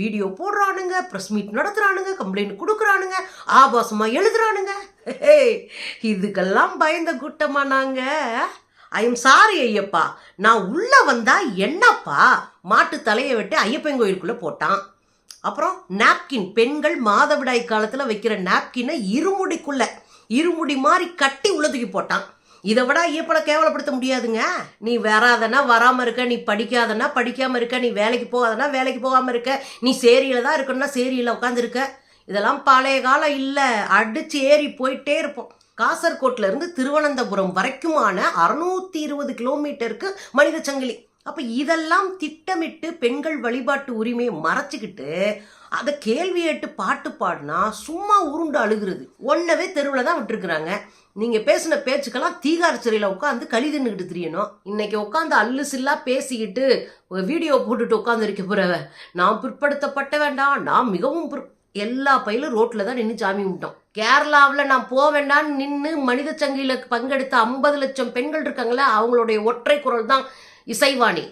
Video போடுறானுங்க press meet நடத்துறானுங்க complaint கொடுக்குறானுங்க ஆபாசமாக எழுதுறானுங்க. ஹே, இதுக்கெல்லாம் பயந்த கூட்டமா நாங்க? I sorry Ayyappa. நான் உள்ள வந்தா என்னப்பா? மாட்டு தலையை வெட்டி ஐயப்பன் கோயிலுக்குள்ள போட்டான். அப்புறம் நாப்கின் பெண்கள் மாதவிடாய் காலத்தில் வைக்கிற நாப்கினை இருமுடிக்குள்ள இருமுடி மாதிரி கட்டி உள்ளதுக்கு போட்டான். இதை விட ஐயப்பனை கேவலப்படுத்த முடியாதுங்க. நீ வராதனா வராமல் இருக்க நீ படிக்காதனா படிக்காம இருக்க நீ வேலைக்கு போகாதனா வேலைக்கு போகாமல் இருக்க நீ சேரியில தான் இருக்கணும்னா சேரியில உட்காந்துருக்க இதெல்லாம் பழைய காலம் இல்லை. அடிச்சு ஏறி போயிட்டே இருப்போம். காசர்கோட்ல இருந்து திருவனந்தபுரம் வரைக்குமான அறுநூத்தி இருபது கிலோமீட்டருக்கு மனித சங்கிலி. அப்ப இதெல்லாம் திட்டமிட்டு பெண்கள் வழிபாட்டு உரிமையை மறைச்சிக்கிட்டு அதை கேள்வி கேட்டு பாட்டு பாடினா சும்மா உருண்டு அழுகிறது. ஒன்னவே தெருவில் தான் விட்டுருக்குறாங்க. நீங்கள் பேசின பேச்சுக்கெல்லாம் தீகார் சிறையில் உட்காந்து களி தின்னுக்கிட்டு தெரியணும். இன்னைக்கு உட்காந்து அல்லு சில்லா பேசிக்கிட்டு வீடியோ போட்டுட்டு உட்காந்து இருக்க நான் பிற்படுத்தப்பட்ட வேண்டாம் நான் மிகவும் பிற் எல்லா பயிலும் ரோட்டில் தான் நின்று சாமி கும்பிட்டோம். கேரளாவில் நான் போக வேண்டாம்னு நின்று மனித சங்கில பங்கெடுத்த ஐம்பது லட்சம் பெண்கள் இருக்காங்களே அவங்களுடைய ஒற்றை குரல் தான் இசைவாணி.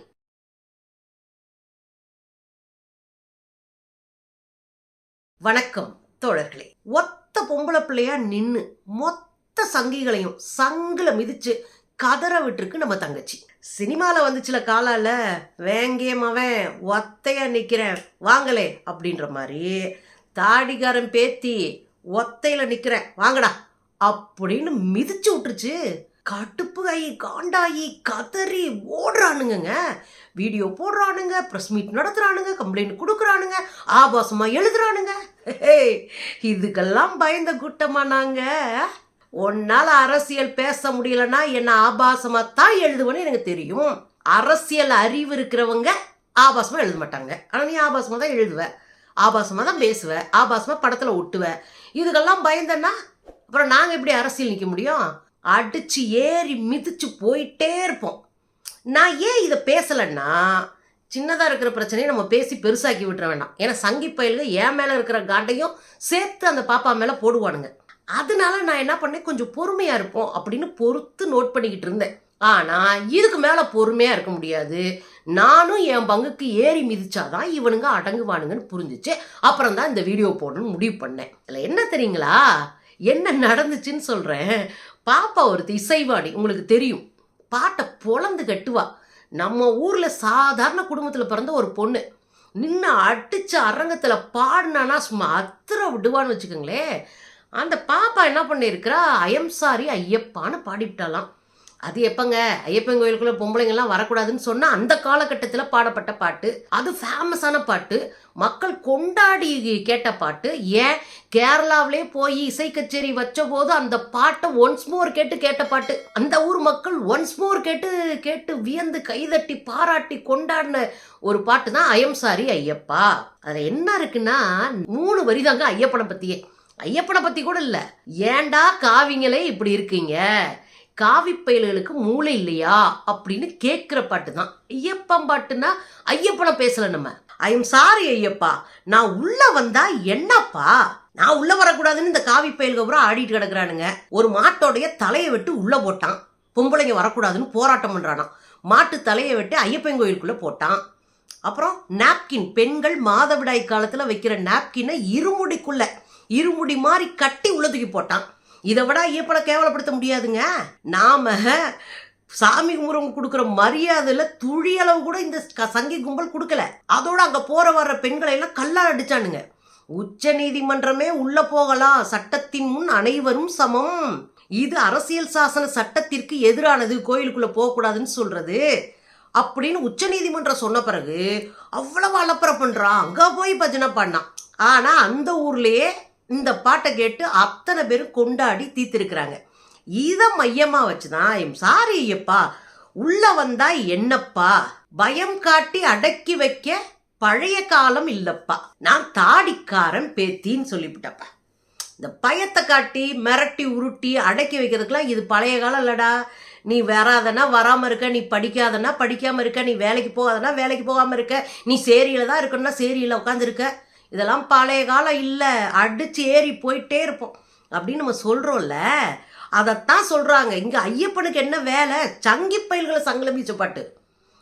வணக்கம் தோழர்களே. ஒத்த பொம்பளை பிள்ளையா நின்று மொத்த சங்கிகளையும் சங்கில மிதிச்சு கதற விட்டுருக்கு நம்ம தங்கச்சி. சினிமாவில் வந்துச்சுல காலால வேங்கேமவன் ஒத்தையா நிற்கிறேன் வாங்களே அப்படின்ற மாதிரி தாடிகாரன் பேத்தி ஒத்தையில் நிற்கிறேன் வாங்கடா அப்படின்னு மிதிச்சு விட்டுருச்சு கடுப்பு காண்டாயி காண்டாகி கதறி ஓடுறானுங்கங்க. வீடியோ போடுறானுங்க ப்ரெஸ் மீட் நடத்துறானுங்க கம்ப்ளைண்ட் கொடுக்குறானுங்க ஆபாசமாக எழுதுறானுங்க. ஹே, இதுக்கெல்லாம் பயந்த கூட்டமாக நாங்கள் உன்னால் அரசியல் பேச முடியலன்னா என்ன ஆபாசமாக தான் எழுதுவேன்னு எனக்கு தெரியும். அரசியல் அறிவு இருக்கிறவங்க ஆபாசமாக எழுத மாட்டாங்க. ஆனால் நீ ஆபாசமாக தான் எழுதுவேன் ஆபாசமாக தான் பேசுவேன் ஆபாசமாக படத்தில் ஒட்டுவேன் இதுக்கெல்லாம் பயந்தன்னா அப்புறம் நாங்கள் எப்படி அரசியல் நிற்க முடியும்? அடிச்சு ஏறி மிதிச்சு போயிட்டே இருப்போம். நான் ஏன் இதை பேசலைன்னா சின்னதாக இருக்கிற பிரச்சனையை நம்ம பேசி பெருசாக்கி விட்டுற வேண்டாம். ஏன்னா சங்கி பயல்கள் என் மேலே இருக்கிற காண்டையும் சேர்த்து அந்த பாப்பா மேலே போடுவானுங்க. அதனால நான் என்ன பண்ணேன்? கொஞ்சம் பொறுமையாக இருப்போம் அப்படின்னு பொறுத்து நோட் பண்ணிக்கிட்டு இருந்தேன். ஆனால் இதுக்கு மேலே பொறுமையாக இருக்க முடியாது. நானும் என் பங்குக்கு ஏறி மிதிச்சாதான் இவனுங்க அடங்குவானுங்கன்னு புரிஞ்சிச்சு. அப்புறம் தான் இந்த வீடியோ போடணும்னு முடிவு பண்ணேன். இதில் என்ன தெரியுங்களா? என்ன நடந்துச்சுன்னு சொல்கிறேன் பாப்பா ஒருத்தி இசைவாணி உங்களுக்கு தெரியும். பாட்டை பொழந்து கட்டுவா. நம்ம ஊரில் சாதாரண குடும்பத்தில் பிறந்த ஒரு பொண்ணு. நின்று அடிச்ச அரங்கத்தில் பாடினானா சும்மா அத்திர விடுவான்னு வச்சுக்கோங்களேன் அந்த பாப்பா என்ன பண்ணியிருக்கிறா ஐயம் சாரி ஐயப்பான்னு பாடிவிட்டாலாம் அது எப்பங்க? ஐயப்பன் கோயிலுக்குள்ள பொம்பளைங்கள்லாம் வரக்கூடாதுன்னு சொன்னா அந்த காலகட்டத்தில் பாடப்பட்ட பாட்டு. அது ஃபேமஸான பாட்டு. மக்கள் கொண்டாடி கேட்ட பாட்டு. ஏன்? கேரளாவிலே போய் இசை கச்சேரி வச்ச போது அந்த பாட்டை ஒன்ஸ் மோர் கேட்டு கேட்ட பாட்டு. அந்த ஊர் மக்கள் ஒன்ஸ் மோர் கேட்டு கேட்டு வியந்து கைதட்டி பாராட்டி கொண்டாடின ஒரு பாட்டு தான் ஐயம் சாரி ஐயப்பா. அதுல என்ன இருக்குன்னா மூணு வரி தாங்க ஐயப்பனை பத்தியே. ஐயப்பனை பத்தி கூட இல்ல. ஏன்டா காவிங்களே இப்படி இருக்கீங்க? காவிப்பயல்களுக்கு மூளை இல்லையா அப்படின்னு கேட்குற பாட்டு தான் ஐயப்பன் பாட்டுனா ஐயப்பனை பேசலை நம்ம. I am sorry Ayyappa. நான் உள்ள வந்தா என்னப்பா? நான் உள்ள வரக்கூடாதுன்னு இந்த காவி பயல்க பூரா ஆடிட்டு கிடக்குறானுங்க. ஒரு மாட்டோடைய தலையை விட்டு உள்ள போட்டான். பொம்பளைங்க வரக்கூடாதுன்னு போராட்டம் பண்றானாம். மாட்டு தலையை விட்டு ஐயப்பன் கோயிலுக்குள்ள போட்டான். அப்புறம் நாப்கின் பெண்கள் மாதவிடாய் காலத்தில் வைக்கிற நாப்கினை இருமுடிக்குள்ள இருமுடி மாதிரி கட்டி உள்ளதுக்கு போட்டான். இதை விட ஐயப்பனை கேவலப்படுத்த முடியாதுங்க. நாம சாமி கும்புறவங்க கொடுக்குற மரியாதையில துழியளவு கூட இந்த சங்கி கும்பல் கொடுக்கல. அதோட அங்க போற வர்ற பெண்களை எல்லாம் கல்லால் அடிச்சானுங்க. உச்ச நீதிமன்றமே உள்ள போகலாம். சட்டத்தின் முன் அனைவரும் சமம். இது அரசியல் சாசன சட்டத்திற்கு எதிரானது. கோயிலுக்குள்ள போகக்கூடாதுன்னு சொல்றது. அப்படின்னு உச்ச நீதிமன்றம் சொன்ன பிறகு அவ்வளவு அலப்பறை பண்றான். அங்க போய் பஜனை பண்ணான். ஆனா அந்த ஊர்லயே இந்த பாட்டை கேட்டு அத்தனை பேரும் கொண்டாடி தீர்த்திருக்கிறாங்க. இதை மையமாக வச்சுதான் எம் சாரி ஐயப்பா உள்ளே வந்தா என்னப்பா? பயம் காட்டி அடக்கி வைக்க பழைய காலம் இல்லப்பா. நான் தாடிக்காரன் பேத்தின்னு சொல்லிவிட்டப்பா. இந்த பயத்தை காட்டி மிரட்டி உருட்டி அடக்கி வைக்கிறதுக்கெலாம் இது பழைய காலம் இல்லடா. நீ வராதனா வராமல் இருக்க நீ படிக்காதனா படிக்காமல் இருக்க நீ வேலைக்கு போகாதனா வேலைக்கு போகாமல் இருக்க நீ சேரியில் தான் இருக்கணும்னா சேரியில் உட்காந்துருக்க இதெல்லாம் பழைய காலம் இல்லை அடிச்சு ஏறி போயிட்டே இருப்போம். அப்படின்னு நம்ம சொல்கிறோம்ல அதைத்தான் சொல்கிறாங்க இங்கே ஐயப்பனுக்கு என்ன வேலை? சங்கி பயல்களை சங்கல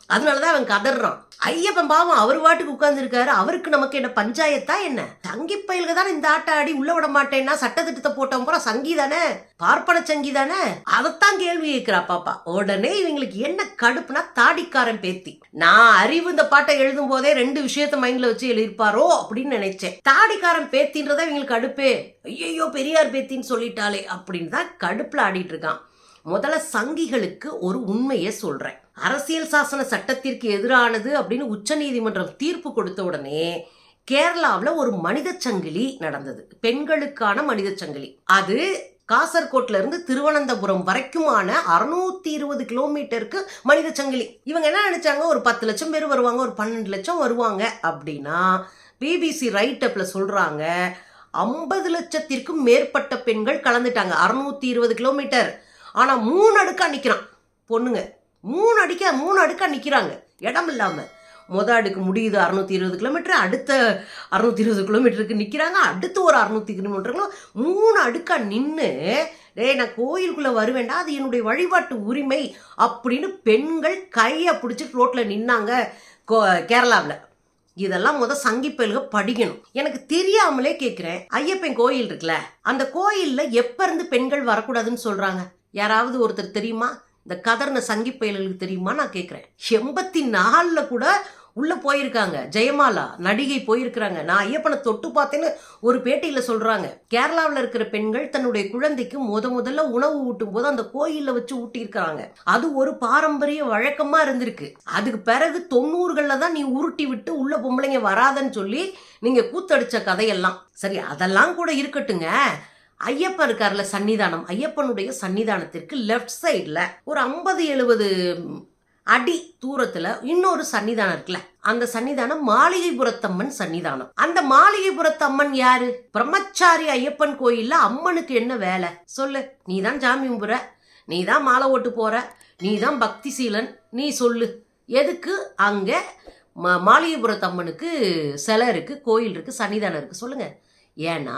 அதனால தான் அவன் கதறான். ஐயப்பன் பாவம் அவர் வாட்டுக்கு உட்கார்ந்துருக்காரு. அவருக்கு நமக்கு என்ன பஞ்சாயத்தா என்ன? சங்கி பயலுக்கு தானே இந்த ஆட்ட ஆடி உள்ள விட மாட்டேன்னா சட்டத்திட்டத்தை போட்டவன் பூரா சங்கி தானே? பார்ப்பன சங்கி தானே? அதைத்தான் கேள்வி கேட்கிறா பாப்பா. உடனே இவங்களுக்கு என்ன கடுப்புனா தாடிக்காரன் பேத்தி. நான் அறிவு இந்த பாட்டை எழுதும் போதே ரெண்டு விஷயத்த மைண்ட்ல வச்சு எழுதியிருப்பாரோ அப்படின்னு நினைச்சேன். தாடிக்காரன் பேத்தின்றதா இவங்களுக்கு கடுப்பே. ஐயோ பெரியார் பேத்தின்னு சொல்லிட்டாலே அப்படின்னு தான் கடுப்புல ஆடிட்டு இருக்கான். முதல்ல சங்கிகளுக்கு ஒரு உண்மையை சொல்றேன். அரசியல் சாசன சட்டத்திற்கு எதிரானது அப்படின்னு உச்சநீதிமன்றம் தீர்ப்பு கொடுத்த உடனே கேரளாவில் ஒரு மனித சங்கிலி நடந்தது. பெண்களுக்கான மனித சங்கிலி. அது காசர்கோட்ல இருந்து திருவனந்தபுரம் வரைக்குமான அறுநூத்தி இருபது கிலோமீட்டருக்கு மனித சங்கிலி. இவங்க என்ன நினைச்சாங்க? ஒரு பத்து லட்சம் பேர் வருவாங்க ஒரு பன்னெண்டு லட்சம் வருவாங்க அப்படின்னா பிபிசி ரைட் அப்ல சொல்றாங்க ஐம்பது லட்சத்திற்கும் மேற்பட்ட பெண்கள் கலந்துட்டாங்க. அறுநூத்தி இருபது கிலோமீட்டர். ஆனா மூணு அடுக்கா நிக்கிறான். பொண்ணுங்க. மூணு அடிக்க மூணு அடுக்கா நிற்கிறாங்க இடம் இல்லாமல் முத அடுக்கு முடியுது அறுநூத்தி இருபது கிலோமீட்டர் அடுத்த அறுநூத்தி இருபது கிலோமீட்டருக்கு நிற்கிறாங்க அடுத்து ஒரு அறுநூத்தி கிலோமீட்டருங்களும் மூணு அடுக்காக நின்று டேய் நான் கோயிலுக்குள்ளே வருவேண்டா அது என்னுடைய வழிபாட்டு உரிமை அப்படின்னு பெண்கள் கையை பிடிச்சிட்டு ரோட்டில் நின்னாங்க கோ கேரளாவில். இதெல்லாம் முத சங்கி படிக்கணும். எனக்கு தெரியாமலே கேட்குறேன் ஐயப்பன் கோயில் இருக்குல்ல அந்த கோயிலில் எப்போ இருந்து பெண்கள் வரக்கூடாதுன்னு சொல்கிறாங்க யாராவது ஒருத்தர் தெரியுமா? இந்த கதர்ன சங்கி தெரியுமா? நான் கேட்குறேன் எண்பத்தி நாலில் கூட உள்ளே போயிருக்காங்க. ஜெயமாலா நடிகை போயிருக்கிறாங்க. நான் ஐயப்பனை தொட்டு பார்த்தேன்னு ஒரு பேட்டியில் சொல்கிறாங்க கேரளாவில் இருக்கிற பெண்கள் தன்னுடைய குழந்தைக்கு முத முதல்ல உணவு ஊட்டும் போது அந்த கோயிலில் வச்சு ஊட்டியிருக்கிறாங்க. அது ஒரு பாரம்பரிய வழக்கமாக இருந்திருக்கு. அதுக்கு பிறகு தொண்ணூறுகளில் தான் நீ உருட்டி விட்டு உள்ள பொம்பளைங்க வராதன்னு சொல்லி நீங்கள் கூத்தடிச்ச கதையெல்லாம். சரி அதெல்லாம் கூட இருக்கட்டுங்க. ஐயப்பன் இருக்கார்ல சன்னிதானம். ஐயப்பனுடைய சன்னிதானத்திற்கு லெஃப்ட் சைடில் ஒரு ஐம்பது எழுபது அடி தூரத்துல இன்னொரு சன்னிதானம் இருக்குல்ல அந்த சன்னிதானம் மாளிகைபுரத்தம்மன் சன்னிதானம். அந்த மாளிகைபுரத்தம்மன் யாரு? பிரம்மச்சாரி ஐயப்பன் கோயில்ல அம்மனுக்கு என்ன வேலை? சொல்லு. நீ தான் ஜாமி கும்புற நீ தான் மாலை ஓட்டு போற நீ தான் பக்தி சீலன் நீ சொல்லு. எதுக்கு அங்க ம மாளிகைபுரத்தம்மனுக்கு சிலை இருக்கு கோயில் இருக்கு சன்னிதானம் இருக்கு சொல்லுங்க. ஏன்னா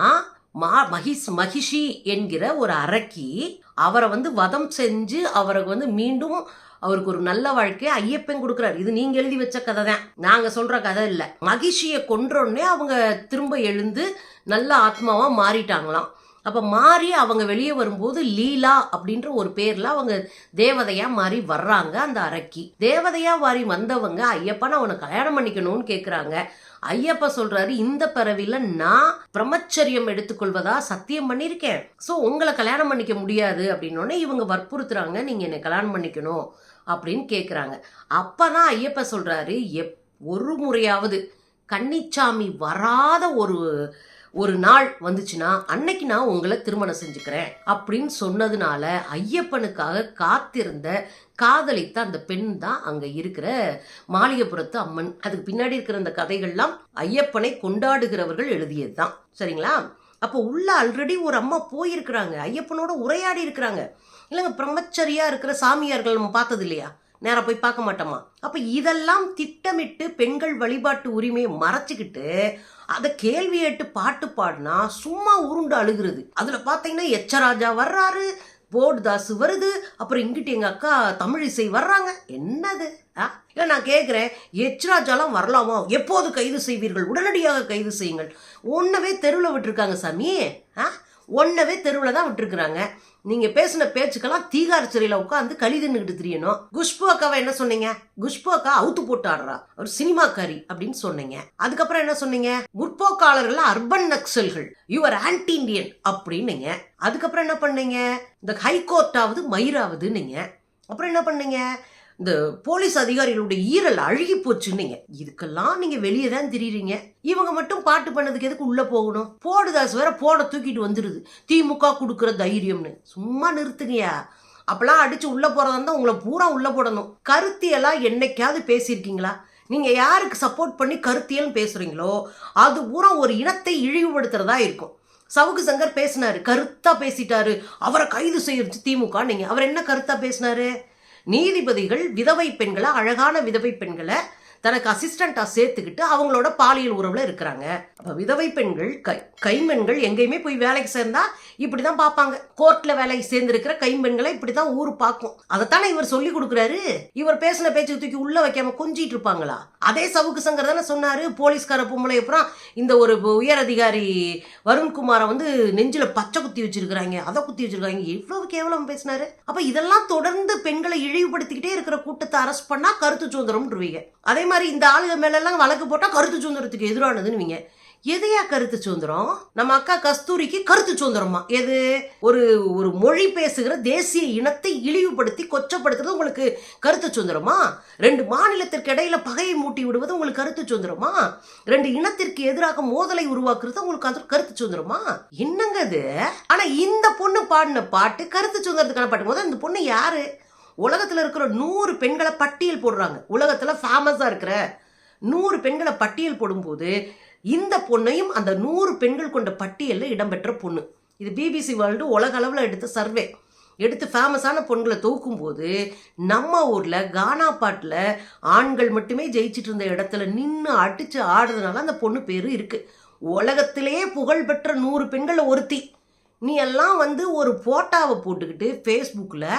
மா மகிஷ் மகிஷி என்கிற ஒரு அரக்கி அவரை வந்து வதம் செஞ்சு அவருக்கு வந்து மீண்டும் அவருக்கு ஒரு நல்ல வாழ்க்கையை ஐயப்பன் கொடுக்குறாரு. இது நீங்க எழுதி வச்ச கதை தான். நாங்க சொல்ற கதை இல்லை. மகிழ்ச்சியை கொன்றோடனே அவங்க திரும்ப எழுந்து நல்ல ஆத்மாவா மாறிட்டாங்களாம். அப்ப மாறி அவங்க வெளியே வரும்போது லீலா அப்படின்ற ஒரு பேர்ல அவங்க தேவதையா மாறி வர்றாங்க அந்த அரக்கி. தேவதையா மாறி வந்தவங்க ஐயப்பன் அவனை கல்யாணம் பண்ணிக்கணும்னு கேக்குறாங்க. ஐயப்பா சொல்றாரு இந்த பிறவில நான் பிரம்மச்சரியம் எடுத்துக்கொள்வதா சத்தியம் பண்ணியிருக்கேன். ஸோ உங்களை கல்யாணம் பண்ணிக்க முடியாது. அப்படின்னோடனே இவங்க வற்புறுத்துறாங்க நீங்க என்னை கல்யாணம் பண்ணிக்கணும். அப்படின்னு கேட்குறாங்க அப்பதான் ஐயப்பா சொல்றாரு எப் ஒரு முறையாவது கன்னிச்சாமி வராத ஒரு ஒரு நாள் வந்துச்சுன்னா அன்னைக்கு நான் உங்களை திருமணம் செஞ்சுக்கிறேன் அப்படின்னு சொன்னதுனால ஐயப்பனுக்காக காத்திருந்த காதலித்த அந்த பெண் தான் அங்க இருக்கிற மாளிகைபுரத்து அம்மன். அதுக்கு பின்னாடி இருக்கிற அந்த கதைகள்லாம் ஐயப்பனை கொண்டாடுகிறவர்கள் எழுதியது தான் சரிங்களா? அப்போ உள்ள ஆல்ரெடி ஒரு அம்மா போயிருக்கிறாங்க. ஐயப்பனோட உரையாடி இருக்கிறாங்க. இல்லைங்க பிரம்மச்சரியா இருக்கிற சாமியார்கள் நம்ம பார்த்தது இல்லையா? நேராக போய் பார்க்க மாட்டோமா? அப்போ இதெல்லாம் திட்டமிட்டு பெண்கள் வழிபாட்டு உரிமையை மறைச்சிக்கிட்டு அதை கேள்வி கேட்டு பாட்டு பாடினா சும்மா உருண்டு அழுகிறது. அதில் பார்த்தீங்கன்னா எச்சராஜா வர்றாரு போர்டுதாஸ் வருது அப்புறம் இங்கிட்டு எங்கள் அக்கா தமிழிசை வர்றாங்க. என்னது? ஆ? இல்லை நான் கேட்குறேன் எச்ராஜாலாம் வரலாமா? எப்போது கைது செய்வீர்கள்? உடனடியாக கைது செய்யுங்கள். ஒன்றவே தெருவில் விட்டுருக்காங்க சாமி. ஆ? ஒன்னவே தெருவில் தான் விட்டுருக்குறாங்க. நீங்கள் பேசின பேச்சுக்கெல்லாம் தீகார் சிறையில் உட்காந்து களி தின்னுக்கிட்டு தெரியணும். குஷ்பு அக்காவை என்ன சொன்னீங்க? குஷ்பு அக்கா அவுத்து போட்டு ஆடுறா ஒரு சினிமாக்காரி அப்படின்னு சொன்னீங்க. அதுக்கப்புறம் என்ன சொன்னீங்க? முற்போக்காளர்கள் அர்பன் நக்சல்கள். யுவர் ஆன்டி இண்டியன் அப்படின்னீங்க. அதுக்கப்புறம் என்ன பண்ணீங்க? இந்த ஹைகோர்ட்டாவது மயிராவதுன்னீங்க. அப்புறம் என்ன பண்ணீங்க? இந்த போலீஸ் அதிகாரிகளுடைய ஈரல் அழுகி போச்சுன்னீங்க. இதுக்கெல்லாம் நீங்க வெளியே தான் திரியுறீங்க. இவங்க மட்டும் பாட்டு பண்ணதுக்கு எதுக்கு உள்ள போகணும்? போடுதாஸ் வேற போட தூக்கிட்டு வந்துடுது திமுக கொடுக்குற தைரியம்னு. சும்மா நிறுத்துங்கயா அப்பெல்லாம் அடிச்சு உள்ள போறதா இருந்தா உங்களை பூரா உள்ள போடணும். கருத்தியெல்லாம் என்னைக்காவது பேசியிருக்கீங்களா? நீங்க யாருக்கு சப்போர்ட் பண்ணி கருத்தியல் பேசுறீங்களோ அது பூரா ஒரு இனத்தை இழிவுபடுத்துறதா இருக்கும். சவுக்கு சங்கர் பேசினாரு. கருத்தா பேசிட்டாரு. அவரை கைது செய்யறது திமுக நீங்க. அவர் என்ன கருத்தா பேசினாரு? நீதிபதிகள் விதவை பெண்களை அழகான விதவை பெண்களை தனக்கு அசிஸ்டண்ட்டாக சேர்த்துக்கிட்டு அவங்களோட பாலியல் உறவில் இருக்கிறாங்க. அப்போ விதவை பெண்கள் கை கைம்பெண்கள் எங்கேயுமே போய் வேலைக்கு சேர்ந்தா இப்படிதான் பார்ப்பாங்க. கோர்ட்டில் வேலைக்கு சேர்ந்துருக்கிற கைம்பெண்களை இப்படிதான் ஊர் பார்க்கும். அதைத்தானே இவர் சொல்லி கொடுக்குறாரு? இவர் பேசின பேச்சு தூக்கி உள்ள வைக்காம கொஞ்சிட்டு இருப்பாங்களா? அதே சவுக்கு சங்கர் தானே சொன்னாரு போலீஸ்கார பொம்பளை அப்புறம் இந்த ஒரு உயர் அதிகாரி வருண்குமாரை வந்து நெஞ்சில பச்சை குத்தி வச்சிருக்கிறாங்க அதை குத்தி வச்சிருக்காங்க எவ்வளவு கேவலம் பேசினாரு. அப்போ இதெல்லாம் தொடர்ந்து பெண்களை இழிவுபடுத்திக்கிட்டே இருக்கிற கூட்டத்தை அரெஸ்ட் பண்ணா கருத்து சுதந்திரம்ன்றீங்க. அதே மாதிரி இந்த ஆளுக மேலெல்லாம் வழக்கு போட்டால் கருத்து சுதந்திரத்துக்கு எதிரானதுன்னு எதையா கருத்து சுதந்திரம்? நம்ம அக்கா கஸ்தூரிக்கு கருத்து சுதந்திரமா? எது? ஒரு ஒரு மொழி பேசுகிற தேசிய இனத்தை இழிவுபடுத்தி கொச்சப்படுத்துறது உங்களுக்கு கருத்து சுதந்திரமா? ரெண்டு மாநிலத்திற்கு இடையில பகையை மூட்டி விடுவது உங்களுக்கு கருத்து சுதந்திரமா? ரெண்டு இனத்திற்கு எதிராக மோதலை உருவாக்குறது உங்களுக்கு அது கருத்து சுதந்திரமா? என்னங்க அது ஆனா இந்த பொண்ணு பாடின பாட்டு கருத்து சுதந்திரத்துக்கான பாட்டு. போது இந்த பொண்ணு யாரு? உலகத்தில் இருக்கிற நூறு பெண்களை பட்டியல் போடுறாங்க. உலகத்தில் ஃபேமஸாக இருக்கிற நூறு பெண்களை பட்டியல் போடும்போது இந்த பொண்ணையும் அந்த நூறு பெண்கள் கொண்ட பட்டியலில் இடம்பெற்ற பொண்ணு. இது பிபிசி வேர்ல்டு உலக அளவில் எடுத்த சர்வே எடுத்து ஃபேமஸான பொண்களை தூக்கும்போது நம்ம ஊரில் கானா பாட்டில் ஆண்கள் மட்டுமே ஜெயிச்சிட்டு இருந்த இடத்துல நின்று அடித்து ஆடுறதுனால அந்த பொண்ணு பேர் இருக்குது உலகத்திலேயே புகழ்பெற்ற நூறு பெண்களை ஒருத்தி. நீ எல்லாம் வந்து ஒரு ஃபோட்டாவை போட்டுக்கிட்டு ஃபேஸ்புக்கில்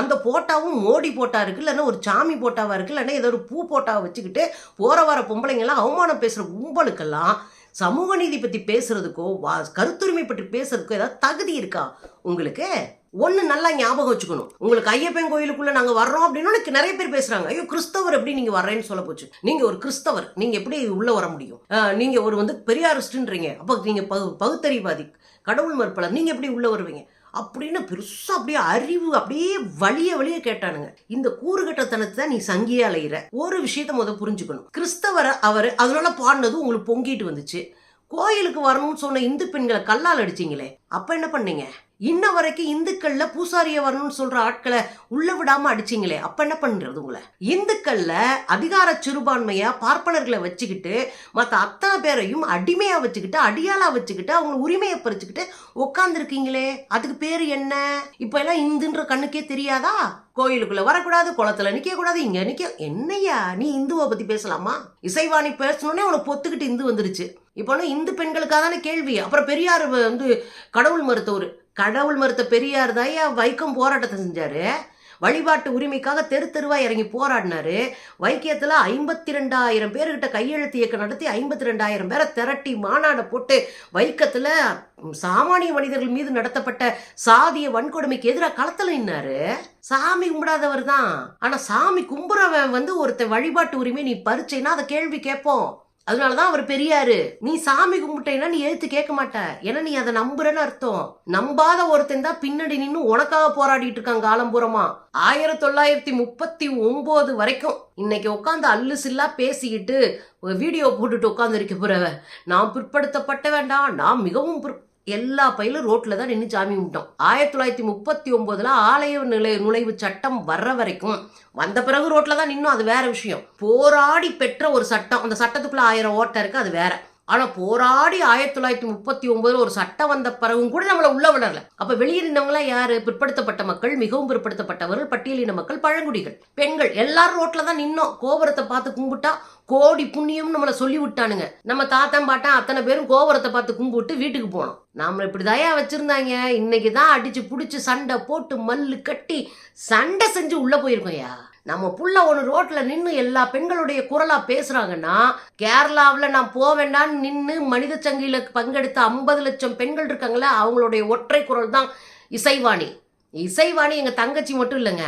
அந்த போட்டாவும் மோடி போட்டா இருக்கு இல்லைன்னா ஒரு சாமி போட்டாவாக இருக்கு இல்லைன்னா ஏதோ ஒரு பூ போட்டாவை வச்சுக்கிட்டு போகிற வர பொம்பளைங்கெல்லாம் அவமானம் பேசுகிற கும்பலுக்கெல்லாம் சமூக நீதி பற்றி பேசுகிறதுக்கோ வா கருத்துரிமை பற்றி பேசுறதுக்கோ ஏதாவது தகுதி இருக்கா? உங்களுக்கு? ஒன்று நல்லா ஞாபகம் வச்சுக்கணும். உங்களுக்கு ஐயப்பன் கோயிலுக்குள்ளே நாங்கள் வர்றோம் அப்படின்னு உனக்கு நிறைய பேர் பேசுறாங்க. ஐயோ கிறிஸ்தவர் எப்படி நீங்கள் வர்றேன்னு சொல்ல போச்சு? நீங்கள் ஒரு கிறிஸ்தவர். நீங்கள் எப்படி உள்ளே வர முடியும்? நீங்கள் ஒரு வந்து பெரியாரிஸ்ட்ன்றீங்க. அப்போ நீங்கள் பகு பகுத்தறிவாதி கடவுள் மறுப்பாளர். நீங்கள் எப்படி உள்ளே வருவீங்க? அப்படின்னு பெருசாக அப்படியே அறிவு அப்படியே வழிய வழிய கேட்டானுங்க. இந்த கூறுகட்டத்தனத்தை தான் நீ சங்கியே அலையிற. ஒரு விஷயத்த முத புரிஞ்சுக்கணும். கிறிஸ்தவரை அவர் அதனால பாடினது உங்களுக்கு பொங்கிட்டு வந்துச்சு. கோயிலுக்கு வரணும்னு சொன்ன இந்து பெண்களை கல்லால் அடிச்சீங்களே அப்போ என்ன பண்ணீங்க? இன்ன வரைக்கும் இந்துக்கள்ல பூசாரிய வரணும்னு சொல்ற ஆட்களை உள்ள விடாம அடிச்சீங்களே அப்ப என்ன பண்றது உங்களை? இந்துக்கள்ல அதிகார சிறுபான்மையா பார்ப்பனர்களை வச்சுக்கிட்டு மற்ற அத்தனை பேரையும் அடிமையா வச்சுக்கிட்டு அடியாளா வச்சுக்கிட்டு அவங்க உரிமையை பறிச்சுக்கிட்டு உட்காந்துருக்கீங்களே அதுக்கு பேரு என்ன? இப்ப எல்லாம் இந்துன்ற கண்ணுக்கே தெரியாதா? கோயிலுக்குள்ள வரக்கூடாது குளத்துல நிக்க கூடாது இங்க நிக்க என்னய்யா நீ இந்துவை பத்தி பேசலாமா? இசைவாணி பேசணும்னே உனக்கு பொத்துக்கிட்டு இந்து வந்துருச்சு. இப்போ இந்து பெண்களுக்காக தானே கேள்வி. அப்புறம் பெரியார் வந்து கடவுள் மருத்துவர். கடவுள் மறுத்த பெரியார் தாயா வைக்கம் போராட்டத்தை செஞ்சாரு? வழிபாட்டு உரிமைக்காக தெரு தெருவா இறங்கி போராடினாரு. வைக்கியத்தில் ஐம்பத்தி ரெண்டாயிரம் பேர்கிட்ட கையெழுத்து இயக்கம் நடத்தி ஐம்பத்தி ரெண்டாயிரம் பேரை திரட்டி மாநாடை போட்டு வைக்கத்தில் சாமானிய மனிதர்கள் மீது நடத்தப்பட்ட சாதிய வன்கொடுமைக்கு எதிராக களத்தில் நின்னாரு. சாமி கும்பிடாதவர் தான். ஆனால் சாமி கும்புறவன் வந்து ஒருத்தன் வழிபாட்டு உரிமை நீ பறிச்சேன்னா அதை கேள்வி கேட்போம். அதனால தான் அவர் பெரியாரு. நீ சாமி கும்பிட்டேன்னா நீ எழுத்து கேட்க மாட்ட. ஏன்னா நீ அதை நம்புறன்னு அர்த்தம். நம்பாத ஒருத்தன் தான் பின்னாடி நின்று உனக்காக போராடிட்டு இருக்காங்க காலம்பூரமா. ஆயிரத்தி தொள்ளாயிரத்தி முப்பத்தி ஒன்பது வரைக்கும் இன்னைக்கு உட்காந்து அல்லு சில்லா பேசிக்கிட்டு வீடியோ போட்டுட்டு உட்காந்து இருக்க போறவ. நான் பிற்படுத்தப்பட்ட வேண்டாம் நான் மிகவும் பிற்- எல்லா பயிலும் ரோட்டில் தான் நின்று சாமி கும்பிட்டோம் ஆயிரத்தி தொள்ளாயிரத்தி முப்பத்தி ஒம்போதில் ஆலய நிலை நுழைவு சட்டம் வர்ற வரைக்கும் வந்த பிறகு ரோட்டில் தான் நின்னும். அது வேற விஷயம். போராடி பெற்ற ஒரு சட்டம். அந்த சட்டத்துக்குள்ளே ஆயிரம் ஓட்டை இருக்குது அது வேற. ஆனால் போராடி ஆயிரத்தி தொள்ளாயிரத்தி முப்பத்தி ஒன்பதுல ஒரு சட்டம் வந்த பிறகும் கூட நம்மளை உள்ள விடல அப்போ வெளியே யார்? பிற்படுத்தப்பட்ட மக்கள் மிகவும் பிற்படுத்தப்பட்டவர்கள் பட்டியலின மக்கள் பழங்குடிகள் பெண்கள். எல்லாரும் ரோட்டில் தான் நின்னோம். கோபுரத்தை பார்த்து கும்பிட்டா கோடி புண்ணியம் நம்மளை சொல்லி விட்டானுங்க. நம்ம தாத்தன் பாட்டன் அத்தனை பேரும் கோபுரத்தை பார்த்து கும்பிட்டு வீட்டுக்கு போனோம். நாம இப்படி தயா வச்சிருந்தாங்க? இன்னைக்கு தான் அடிச்சு பிடிச்சி சண்டை போட்டு மல்லு கட்டி சண்டை செஞ்சு உள்ளே போயிருக்கோம்யா நம்ம புள்ள ஒன்று ரோட்டில் நின்று எல்லா பெண்களுடைய குரலாக பேசுகிறாங்கன்னா கேரளாவில் நான் போவேண்டான்னு நின்று மனித சங்கியில் பங்கெடுத்த ஐம்பது லட்சம் பெண்கள் இருக்காங்களே அவங்களுடைய ஒற்றை குரல் தான் இசைவாணி. இசைவாணி எங்கள் தங்கச்சி மட்டும் இல்லைங்க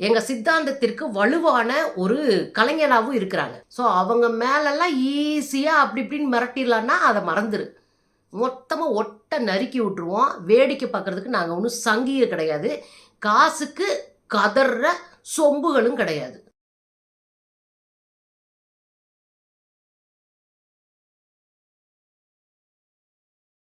எங்கள் சித்தாந்தத்திற்கு வலுவான ஒரு கலைஞராகவும் இருக்கிறாங்க. ஸோ அவங்க மேலெல்லாம் ஈஸியாக அப்படி இப்படின்னு மிரட்டிடலான்னா அதை மறந்துடு மொத்தமாக ஒட்டை நறுக்கி விட்டுருவோம். வேடிக்கை பார்க்கறதுக்கு நாங்கள் ஒன்றும் சங்கியே கிடையாது. காசுக்கு கதற சொம்புகளும் கிடையாது.